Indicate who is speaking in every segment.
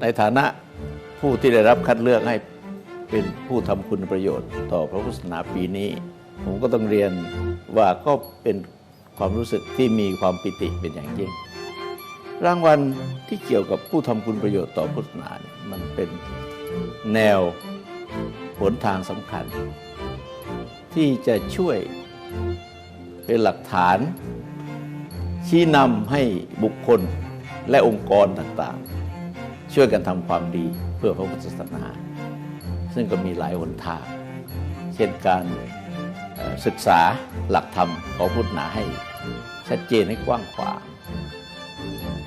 Speaker 1: ในฐานะผู้ที่ได้รับคัดเลือกให้เป็นผู้ทำคุณประโยชน์ ต่อพระพุทธศาสนาปีนี้ ผมก็ต้องเรียนว่าก็เป็นความรู้สึกที่มีความปิติเป็นอย่างยิ่ง รางวัลที่เกี่ยวกับผู้ทำคุณประโยชน์ต่อพุทธศาสนาเนี่ยมันเป็นแนวหนทางสำคัญ ที่จะช่วยเป็นหลักฐาน ชี้นำให้บุคคลและองค์กรต่างๆ ช่วยกันทำความดีเพื่อพระพุทธศาสนา ซึ่งก็มีหลายหนทาง เช่นการศึกษาหลักธรรมของพุทธนาให้ ชัดเจนให้กว้างขวาง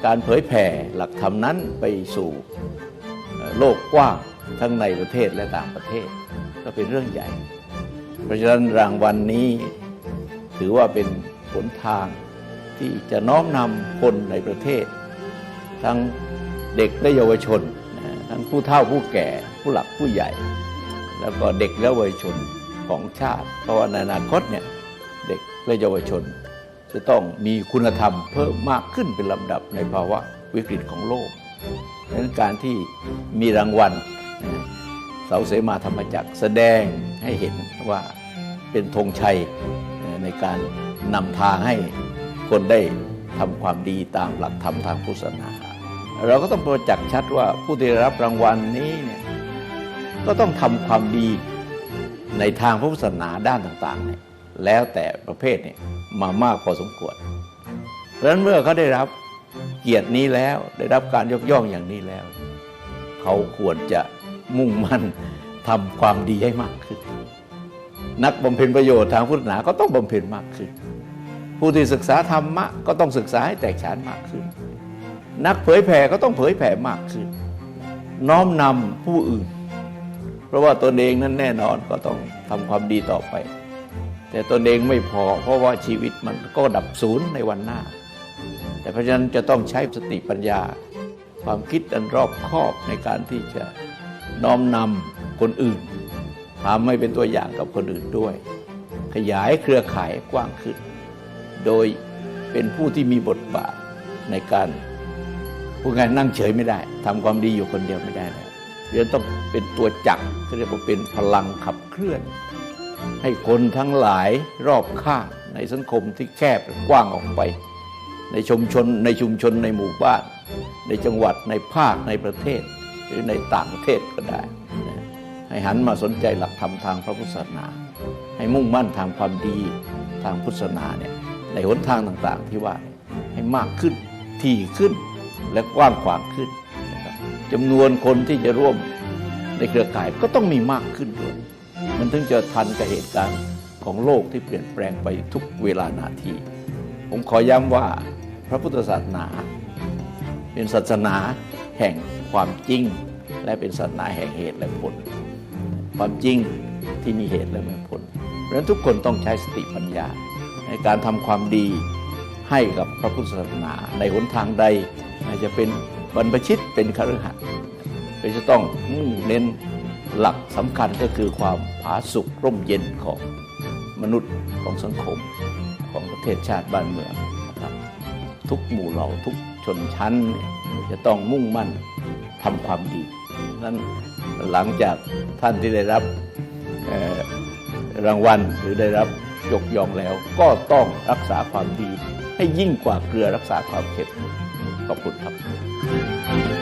Speaker 1: การเผยแผ่หลักธรรมนั้นไปสู่โลกกว้างทั้งในประเทศและต่างประเทศ ก็เป็นเรื่องใหญ่ เพราะฉะนั้นรางวัลนนี้ถือว่าเป็นหนทางที่จะน้อมนำคนในประเทศ ทั้ง เด็กและเยาวชน ทั้งผู้เฒ่าผู้แก่ผู้หลักผู้ใหญ่ แล้วก็เด็กและเยาวชนของชาติ เพราะว่าในอนาคตเนี่ยเด็กและเยาวชน จะต้องมีคุณธรรมเพิ่มมากขึ้นเป็นลำดับในภาวะวิกฤตของโลกดังนั้นการที่มีรางวัลเสาเสมาธรรมจักรแสดงให้เห็นว่าเป็นธงชัยในการนำทางให้คนได้ทำความดีตามหลักธรรมทางพุทธศาสนา เราก็ต้องประจักษ์ชัดว่าผู้ที่รับรางวัลนี้เนี่ยก็ต้องทำความดีในทางพระพุทธศาสนาด้านต่างๆเนี่ยแล้วแต่ประเภทเนี่ยมามากพอสมควร เพราะฉะนั้นเมื่อเขาได้รับเกียรตินี้แล้วได้รับการยกย่องอย่างนี้แล้ว เขาควรจะมุ่งมั่นทำความดีให้มากขึ้น นักบำเพ็ญประโยชน์ทางพุทธศาสนาก็ต้องบำเพ็ญมากขึ้น ผู้ที่ศึกษาธรรมะก็ต้องศึกษาให้แตกฉานมากขึ้น นักเผยแผ่ก็ต้องเผยแผ่มากขึ้น น้อมนำผู้อื่น เพราะว่าตนเองนั้นแน่นอนก็ต้องทำความดีต่อไป แต่ตนเองไม่พอ เพราะว่าชีวิตมันก็ดับศูนย์ในวันหน้า แต่เพราะฉะนั้นจะต้องใช้สติปัญญา ความคิดอันรอบคอบในการที่จะน้อมนำคนอื่นทำให้เป็นตัวอย่างกับคนอื่นด้วย ขยายเครือข่ายกว้างขึ้น โดยเป็นผู้ที่มีบทบาทในการ ผู้งานนั่งเฉยไม่ได้ทำความดีอยู่คนเดียวไม่ได้แล้วเรียนต้องเป็นตัวจักรเรียกว่าเป็นพลังขับเคลื่อน ให้คนทั้งหลายรอบข้างในสังคมที่แคบกว้างออกไป ในชุมชนในชุมชนในหมู่บ้าน ในจังหวัดในภาคในประเทศ หรือในต่างประเทศก็ได้ ให้หันมาสนใจหลักธรรมทางพระพุทธศาสนา ให้มุ่งมั่นทางความดีทางพุทธศาสนาเนี่ยในหนทางต่างๆที่ว่าให้มากขึ้นถี่ขึ้น และกว้างขวางขึ้นนะครับจำนวนคนที่จะร่วมในเครือข่ายก็ต้องมีมากขึ้นด้วย มันถึงจะทันกับเหตุการณ์ของโลกที่เปลี่ยนแปลงไปทุกเวลานาที ผมขอย้ำว่าพระพุทธศาสนา เป็นศาสนาแห่งความจริง และเป็นศาสนาแห่งเหตุและผล ความจริงที่มีเหตุและมีผล เพราะฉะนั้นทุกคนต้องใช้สติปัญญา ในการทำความดีให้กับพระพุทธศาสนาในหนทางใด อาจจะเป็นบรรพชิตเป็นคฤหัสถ์ก็จะต้องมุ่งเน้นหลักสำคัญก็คือความผาสุกร่มเย็นของมนุษย์ของสังคมของประเทศชาติบ้านเมืองนะครับทุกหมู่เหล่าทุกชนชั้นจะต้องมุ่งมั่นทำความดีนั้นหลังจากท่านที่ได้รับรางวัลหรือได้รับยกย่องแล้ว ก็ต้องรักษาความดีให้ยิ่งกว่าเกลือรักษาความเค็ม ขอบคุณครับ